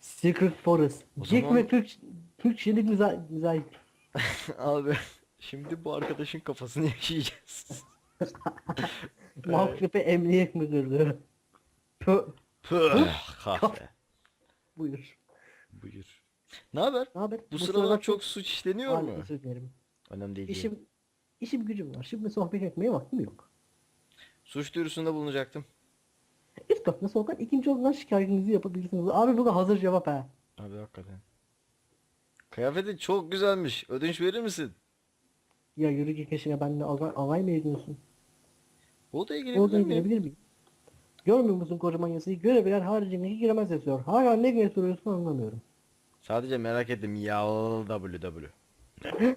Secret Forest. O Jack zaman- ve Türk Türk şirin güzel güzel. Abi şimdi bu arkadaşın kafasını yaşayacağız. Mahkeme emniyet müdürlüğü. Pö, Püh, kahve. buyur. Buyur. Ne haber? Ne haber? Bu sıralar çok suç işleniyor mu? Özür dilerim. Önemli değil. İşim işim gücüm var. Şimdi sohbet etmeye vaktim yok. Suç duyurusunda bulunacaktım. İlk katına sokan ikinci olduğundan şikayetinizi yapabilirsiniz. Abi bu da hazır cevap ha. Abi hakikaten. Kıyafetin çok güzelmiş. Ödünç verir misin? Ya yürü git peşine benimle alay, alay mı ediyorsun? Odaya girebilir Orada miyim? girebilir miyim? Görmüyor musun kocaman yasayı? Görevliler haricindeki giremez yazıyor. Hala ne güne soruyorsun anlamıyorum. Sadece merak ettim. Ya WW.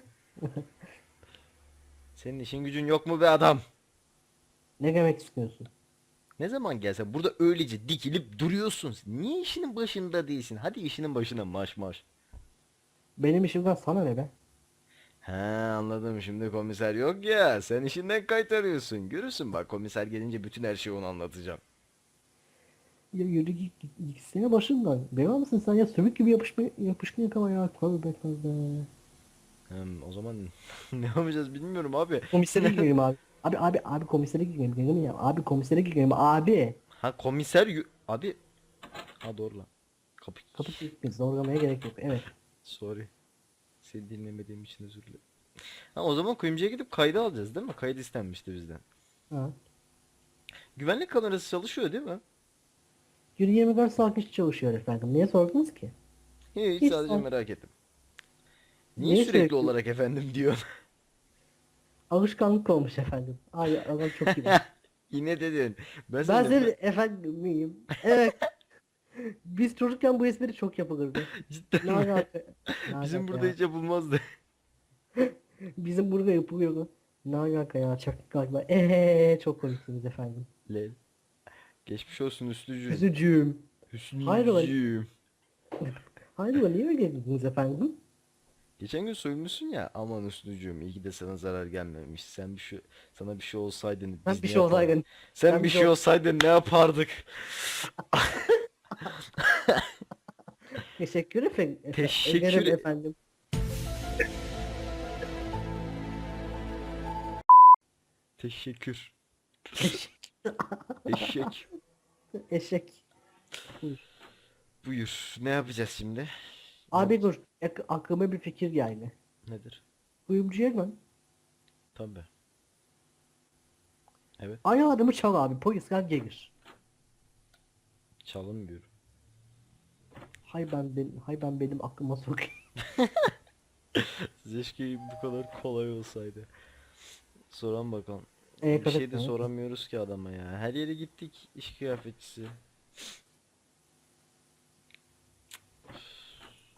Senin işin gücün yok mu be adam? Ne demek istiyorsun? Ne zaman gelse burada öylece dikilip duruyorsun. Niye işinin başında değilsin? Hadi işinin başına maş maş. Benim işimden sana ne be? He anladım şimdi komiser yok ya sen işinden kaytarıyorsun. Görürsün bak komiser gelince bütün her şeyi ona anlatacağım. Ya yürü git, git gitsene başımdan. Bela mısın sen ya sümük gibi yapışma, yapışkın yakama ya. Tövbe tövbe. Hem, o zaman ne yapacağız bilmiyorum abi. Komisere gidelim abi. Abi abi abi komisere gidelim ya. Abi komisere gidelim abi. Ha komiser yu- abi. Ha doğru lan. Kapı. Kapı kilitli zorlamaya gerek yok. Evet. Sorry. Seni dinlemediğim için özür dilerim. Ha o zaman kuyumcuya gidip kaydı alacağız değil mi? Kayıt istenmişti bizden. Ha. Güvenlik kamerası çalışıyor değil mi? Yürü 24 saat iş çalışıyor efendim. Niye sordunuz ki? Hiç, Hiç sadece sor- merak ettim. Niye, Niye sürekli, sürekli- olarak efendim diyor? Alışkanlık olmuş efendim. Ay adam çok iyi. Yine dedin. Ben, ben senin efendim miyim? Evet. Biz çocukken bu espri çok yapılırdı. Cidden Ne mi? Bizim burada ya? hiç yapılmazdı. Bizim burada yapılıyordu. Ne alaka ya? Çaktık galiba. Eee çok komiksiniz efendim. Lel. Geçmiş olsun Üslücüğüm. Üzücüğüm. Hayrola? Üslücüğüm. Hayrola niye öyle dediniz efendim? Geçen gün soyulmuşsun ya aman Üslücüğüm iyi ki de sana zarar gelmemiş. Sen bir şey sana bir şey olsaydı Ben biz bir ne şey yapardık? olsaydı. Sen ben bir bir şey şey ol- olsaydın ne yapardık? Teşekkür efendim. Teşekkür ederim e- efendim. Teşekkür. Eşek. Eşek. Eşek. Buyur. Ne yapacağız şimdi? Abi dur. Ak- aklıma bir fikir geldi. Nedir? Kuyumcuya dön. Tabii. Evet. Aynı adamı çal abi. Polisler gelir. Çalınmıyor. Hay ben benim, hay ben benim aklıma sokayım. Keşke bu kadar kolay olsaydı. Soran bakalım. Ee, bir şey de kadın- soramıyoruz ki adama ya. Her yere gittik iş kıyafetçisi.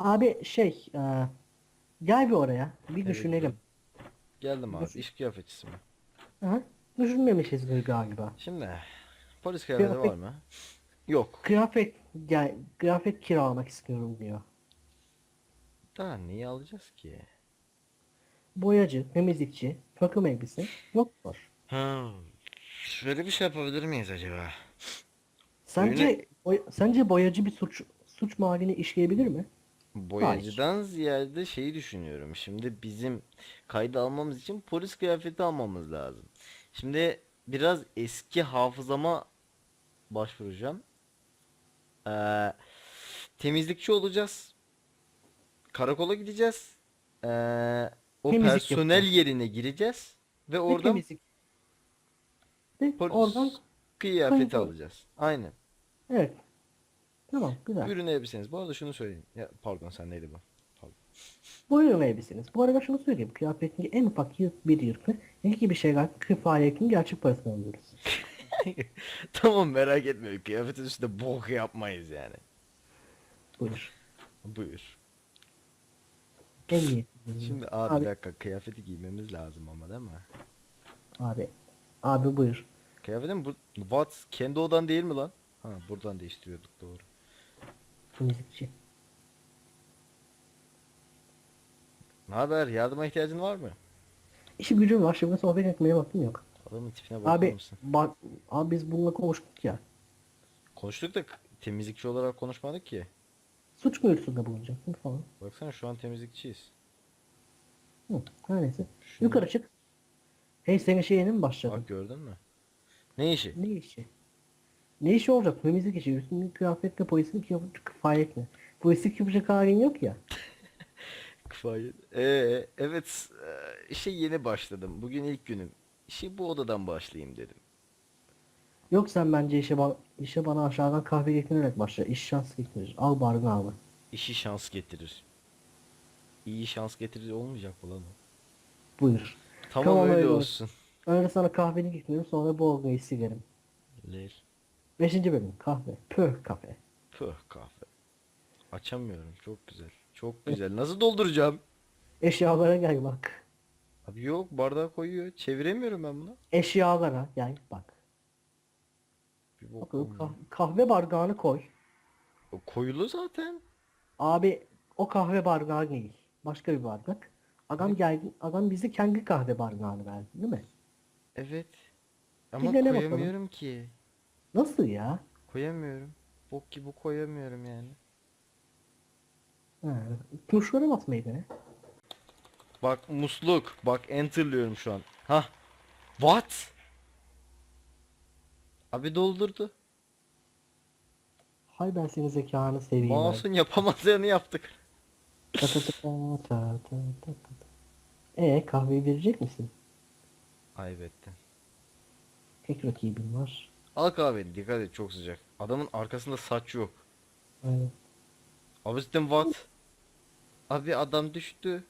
Abi şey, e, gel bir oraya. Bir Evet, düşünelim. Geldim abi iş kıyafetçisi mi? Hı? Düşünmemişiz galiba. Şimdi polis kıyafeti Kıyafet- var mı? Yok. Kıyafet, gel, kıyafet kiralamak istiyorum diyor. Daha neyi alacağız ki? Boyacı, temizlikçi, takım elbise, doktor. Ha. Şöyle bir şey yapabilir miyiz acaba? Sence boy- sence boyacı bir suç suç mahallini işleyebilir mi? Boyacıdan ziyade şeyi düşünüyorum. Şimdi bizim kaydı almamız için polis kıyafeti almamız lazım. Şimdi biraz eski hafızama başvuracağım. Ee, temizlikçi olacağız. Karakola gideceğiz. Ee, o Temizlik personel yapacağız. yerine gireceğiz ve Ve oradan temizlik. Ve polis oradan kıyafeti kaydı- alacağız. Aynen. evet. Tamam güzel. Ürün elbiseniz. Bu arada şunu söyleyeyim. Ya, pardon sen neydi bu? Pardon. Buyurun elbiseniz. Bu arada şunu söyleyeyim. Kıyafetin en ufak bir yırtı. Ne gibi şeyler kifayetin gerçek parasını alıyoruz. Tamam merak etme. Kıyafetin üstünde bok yapmayız yani. Buyur. Buyur. En iyi. Şimdi abi, Abi- bir dakika kıyafeti giymemiz lazım ama değil mi? Abi. Abi buyur. Kıyafetin bu what kendi odan değil mi lan? Ha buradan değiştiriyorduk doğru. Temizlikçi. Ne haber? Yardıma ihtiyacın var mı? İşi gücüm var. Şimdi sohbet etmeye vaktim yok. Adamın tipine bakar Abi mısın? bak abi biz bununla konuştuk ya. Konuştuk da temizlikçi olarak konuşmadık ki. Suç buyurusunda bulunacaksın falan. Baksana şu an temizlikçiyiz. Hı, her neyse. Şunu- Yukarı çık. Hey senin işe yeni mi başladın? Bak gördün mü? Ne işi? Ne işi? Ne işi olacak? Temizlik işi. Üstünün kıyafetle polislik yapacak faaliyet ne? Polislik yapacak halin yok ya. Kıfayet. Ee, evet e, işe yeni başladım. Bugün ilk günüm. İşe bu odadan başlayayım dedim. Yok sen bence işe, ba- işe bana aşağıdan kahve getirerek başla. İş şans getirir. Al barını al. İşi şans getirir. İyi şans getirir olmayacak mı lan o? Buyur. Tamam, öyle öyle olsun. Önce sana kahveni getiririm sonra bu olmayı sigarim. Lel. Beşinci bölüm kahve. Pöh kafe. Püh kahve. Açamıyorum. Çok güzel. Çok güzel. Nasıl dolduracağım? Eşyalara gel bak. Abi yok bardağı koyuyor. Çeviremiyorum ben bunu. Eşyalara gel bak. Bir bok olmuyor. kah- kahve bardağını koy. O koyulu zaten. Abi o kahve bardağı değil. Başka bir bardak. Adam geldi. Adam bize kendi kahve bardağını verdi değil mi? Evet. Ama bakalım. koyamıyorum ki. Nasıl ya? Koyamıyorum. Bok gibi koyamıyorum yani. Ha, tuşlara basmayı dene. Bak musluk. Bak enter'lıyorum şu an. Hah. What? Abi doldurdu. Hay ben senin zekanı seveyim. Mouse'un yapamadığını yaptık. Ta ta ta ta ta ta ta ta. E kahveyi verecek misin? Kaybettin. Tek rakibin var. Al kahveni dikkat et çok sıcak. Adamın arkasında saç yok. Aynen. Abi sitten what? Abi adam düştü.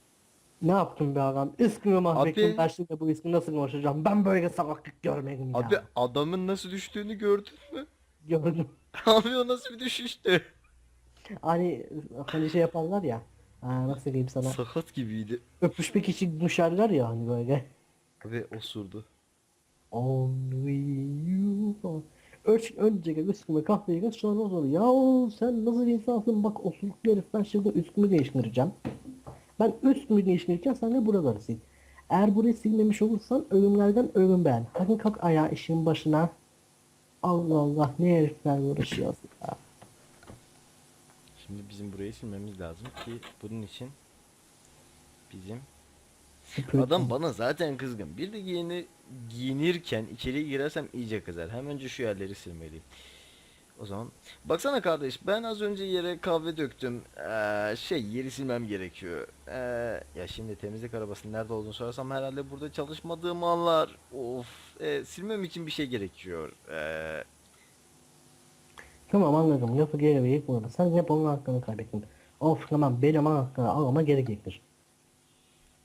Ne yaptın be adam? İsmimi mahvettin. Ben şimdi bu ismi nasıl konuşacağım? Ben böyle salaklık görmedim ya. Abi adamın nasıl düştüğünü gördün mü? Gördüm. Abi o nasıl bir düşüştü? Hani hani şey yaparlar ya. Ha, nasıl diyeyim sana? Sakat gibiydi. Öpüşmek için düşerler ya hani böyle. Abi osurdu. You falan. Önce, gel üstüme kahveyi geç sonra o zaman ya sen nasıl bir insansın bak osuruklu herif ben şimdi üstümü değiştireceğim. Ben üstümü değiştirirken sen de buraları sil. Eğer burayı silmemiş olursan ölümlerden ölüm ben. Hadi kalk ayağa işin başına. Allah Allah ne herifler uğraşıyor ya. Şimdi bizim burayı silmemiz lazım ki bunun için bizim. Adam bana zaten kızgın. Bir de giyini, giyinirken içeriye girersem iyice kızar. Hem önce şu yerleri silmeliyim. O zaman baksana kardeş ben az önce yere kahve döktüm. Ee, şey yeri silmem gerekiyor. Ee, ya şimdi temizlik arabasının nerede olduğunu sorarsam herhalde burada çalışmadığım anlar. Of. Ee, silmem için bir şey gerekiyor. Ee, Tamam anladım lafı geri verip burada. Sen hep onun hakkını kaybettin. Of tamam benim hakkını almama gerekir.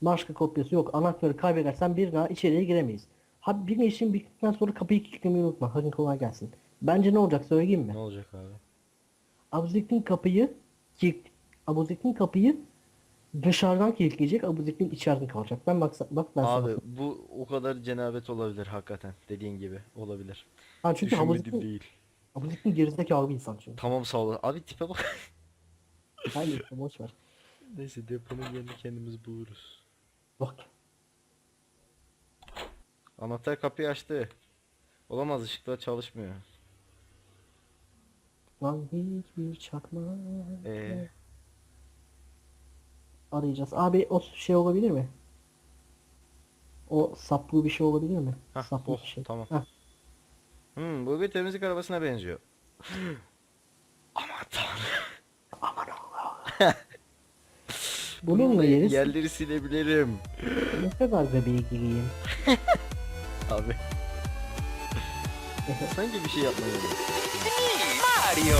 Başka kopyası yok. Anahtarı kaybedersen bir daha içeriye giremeyiz. Hadi bir işin bittikten sonra kapıyı kilitlemeyi unutma. Hadi kolay gelsin. Bence ne olacak söyleyeyim mi? ne olacak abi? Abuzik'in kapıyı kilit Abuzik'in kapıyı dışarıdan kilitleyecek. Abuzik'in içeride kalacak. Ben bak bak ben Abi sana. bu o kadar cenabet olabilir hakikaten. Dediğin gibi olabilir. Ha, çünkü Abuzik'in değil. Abuzik'in gerizekalı bir insan çünkü. Tamam sağ ol. Abi tipe bak. Hayır boş ver. Neyse deponun yerini kendimiz buluruz. Bak. Anahtar kapıyı açtı. Olamaz ışıklar çalışmıyor. Lan hiçbir çakma. Ee, Arayacağız. Abi o şey olabilir mi? O saplı bir şey olabilir mi? hah, saplı oh, bir şey. tamam. Hah. Hmm, bu bir temizlik arabasına benziyor. Bununla yeriz. Yerleri silebilirim. Ne kadar da bilgiliyim. Abi. Sanki bir şey yapmaya Mario.